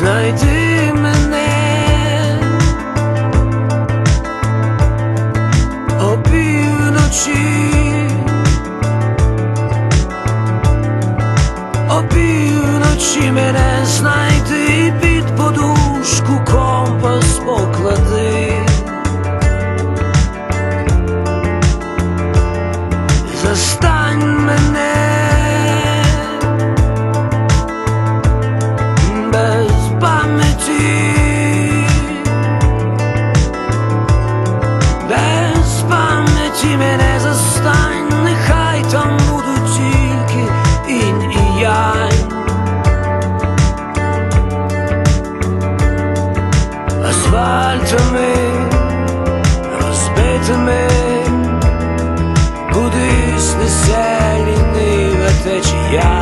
знайди мене опівночі, опівночі мене знайди під подушку компас поклади. Застань мене. Асфальтами розбитими кудись несе лінива течія.